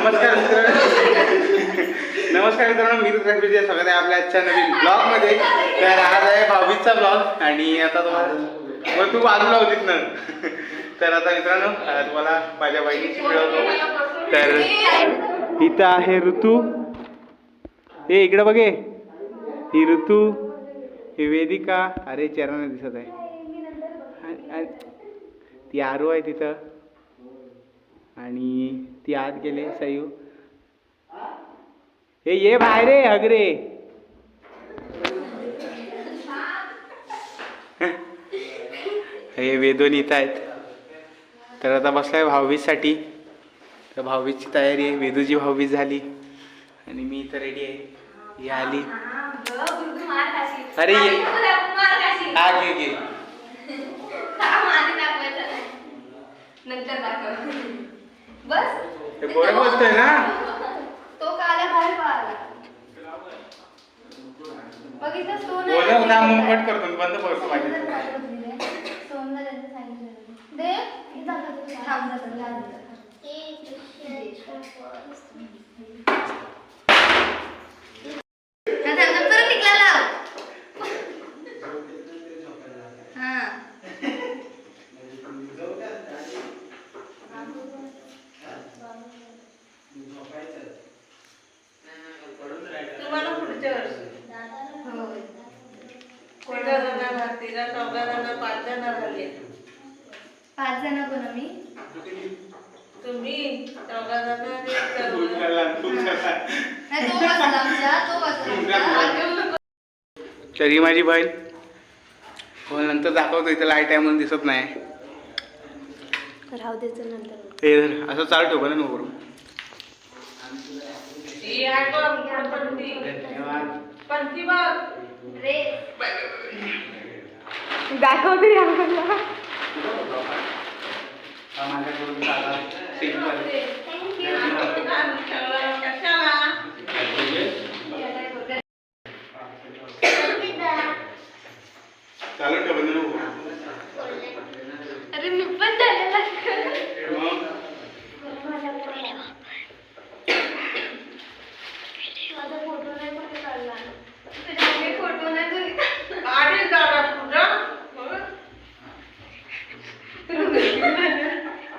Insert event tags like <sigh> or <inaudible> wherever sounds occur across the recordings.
नमस्कार मित्रांनो. नमस्कार मित्रांनो मी रुद्राक्ष स्वागत आहे आपल्या आजच्या नवीन ब्लॉगमध्ये तर आज आहे बावीसचा ब्लॉग आणि आता तुम्हाला मग तू बाजूला होतीस ना. तर आता मित्रांनो तुम्हाला माझ्या बहिणीची मिळवतो. तर इथं आहे ऋतू. हे इकडे बघे. ही ऋतू ही वेदिका. अरे चरण दिसत आहे. आणि- ती आरू आहे तिथं. आणि ती आत गेले सयू हे ये बाहेर रे अगरे हे वेदोन इथं आहेत. तर आता बसलाय भाऊबीजसाठी. तर भाऊबीजची तयारी आहे. वेदूची भाऊबीज झाली. आणि मी इथं रेडी आहे. ही आली. अरे ये. हा घे घे. नंतर दाखव. बस. बरं बोलतोय ना? तो काला बाहेर पळाला. बघितलं सोन कट करतो बंद करतो सोनला त्यांचं सांगितलं. दे. थांब लाज येतं. हा, थांब, थांब, परत टिकला लाव. हा. तुम्हाला पुढच्या वर्षी. पाच जण झाले. पाच जण कोण तुम्ही जण आमच्या. तर ही माझी बहीण. हो नंतर दाखवतो इथं लाइट आहे म्हणून दिसत नाही. राहू द्यायचं नंतर. हे असं चालू ठेव ना नको ही आहे बघ, पंथी धन्यवाद पंथी बघ. रे. दाखवते आम्हाला हा माझ्याकडून साधा सिंपल कशाला? चालू ठेव ना नको अरे मी पण त्याला मग माझा फोटो नाही कोणी काढला तुझ्या मम्मी फोटो नाही कोणी काढला. आधी दादा तुझा हे का काम जाऊन तुला घे आम्हाला ते बरं झालं. सगळं खाऊन खाऊन टाकलं नाही. अगदी भरवायची ना ठेवता कशाला मग? ठीक आहे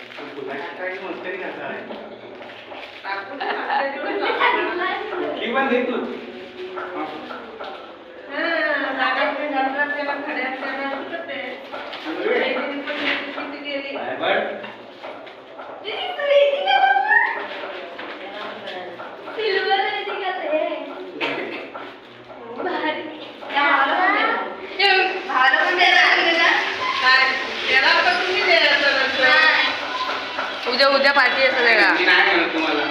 मस्करी करता आहे टाकून टाकल्या दिवस लागला. कुठली पण दे तू हं, दादाकडे घातला त्याला खड्यात त्याला सुटत आहे. बहिणीने पण किती गेली. सिल्वर आहे ती का ते? भारी. त्या भावाला पण दे ना. ते भावाला पण दे ना, आणले ना. काय? त्याला आता तुम्ही द्यायचं नसलं. नाही. उद्या उद्या पार्टी असं वेगळा मी नाही म्हणत तुम्हाला चाललंय ना अरे तुला वाटलं एकच की- कधी तर देशील ना? मला?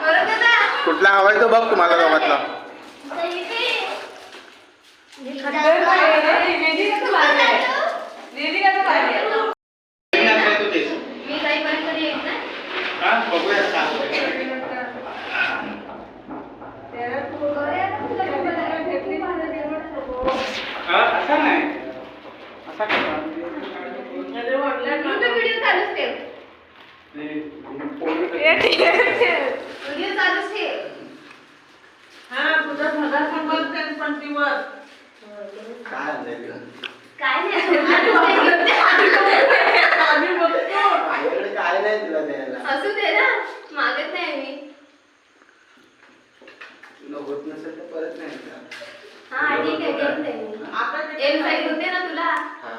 बरोबर ना? कुठला हवाय तो बघ तुम्हाला दोघातला मी जाईपर्यंत कधी येईल ना? हा बघूया का हा, असा नाही असा कसा? तू तर व्हिडिओ चालूच ठेव. व्हिडिओ चालूच ठेव. हा तुझा धगा सांभाळ त्या पंक्तीवर काय काय नाही असू आम्ही बघतो माझ्याकडे काय नाही तुला द्यायला दे ना मागत नाही मी तुला होत नसेल तर परत नाही का? हा ठीक आहे घेऊन जाईन मी. आता ते एम साईज होते ना तुला हा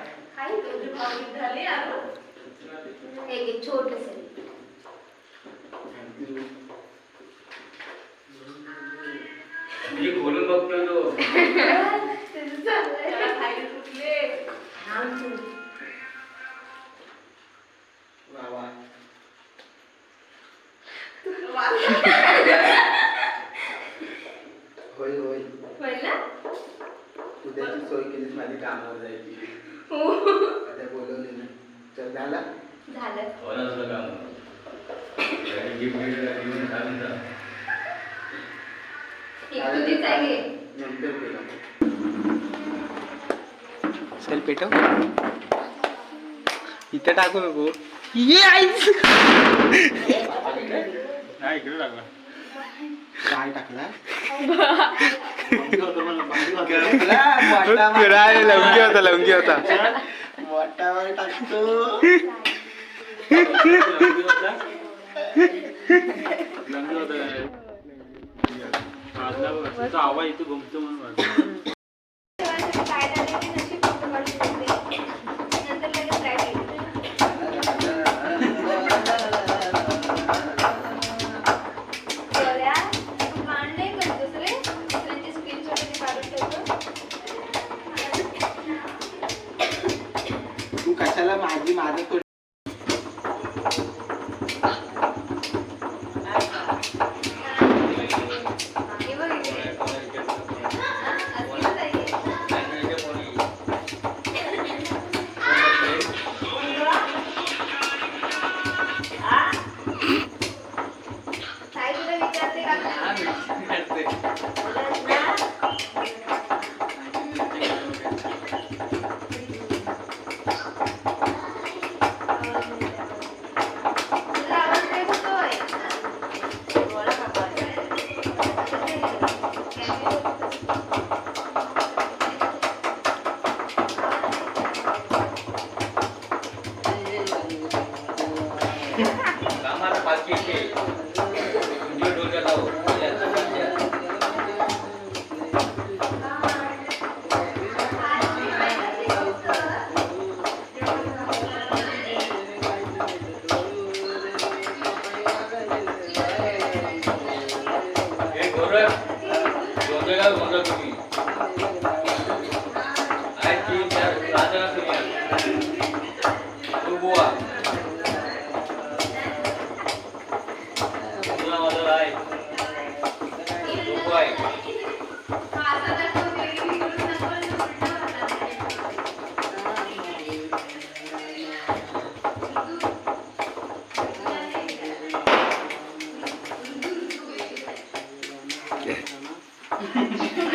आवडीत झाली आणि एक एक छोटस मी खोलून बघतोय तो. होय होय उद्याची सोय केलीस माझी कामावर जायची. हो. आता बोलवले ना. चल झाला? झालं. हो ना तुझं काम आणि गिफ्ट घेऊन जा. एक तुझीच आहे घे. नंतर केलं चल पेटव इथं टाकू नको. ये आईच नाही इकडे लागला काय टाकला लवंगी होता लवंगी होता. वाटावर टाकतो. <laughs> आवाज इथे घुमतो म्हणून तुला माझं आहे. तू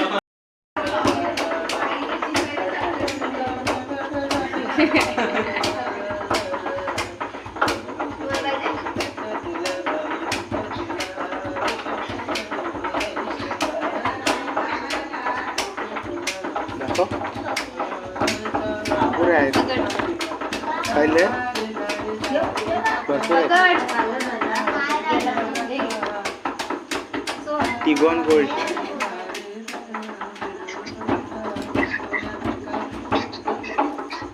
आहे. दाखव. पुरे आहेत. पाहिले भरपूर आहेत. Tigon Gold.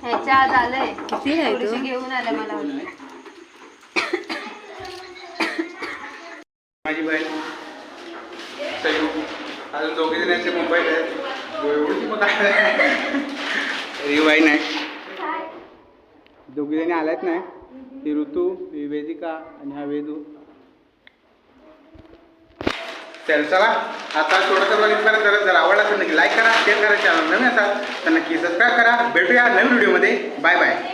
ह्याच्या आज आलंय. किती आहे घेऊन आलं मला. माझी बहीण. अजून दोघे जणांचे मोबाईल आहेत. एवढी मग दोघीजणी आल्यात नाही. ही ऋतू ही वेदिका आणि हा वेदू. चल चला. आता थोडंसं बघितलं तर जर आवडला तर नक्की लाईक करा शेअर करा चॅनल नवीन असाल तर नक्की सबस्क्राईब करा. भेटूया नवीन व्हिडिओमध्ये बाय बाय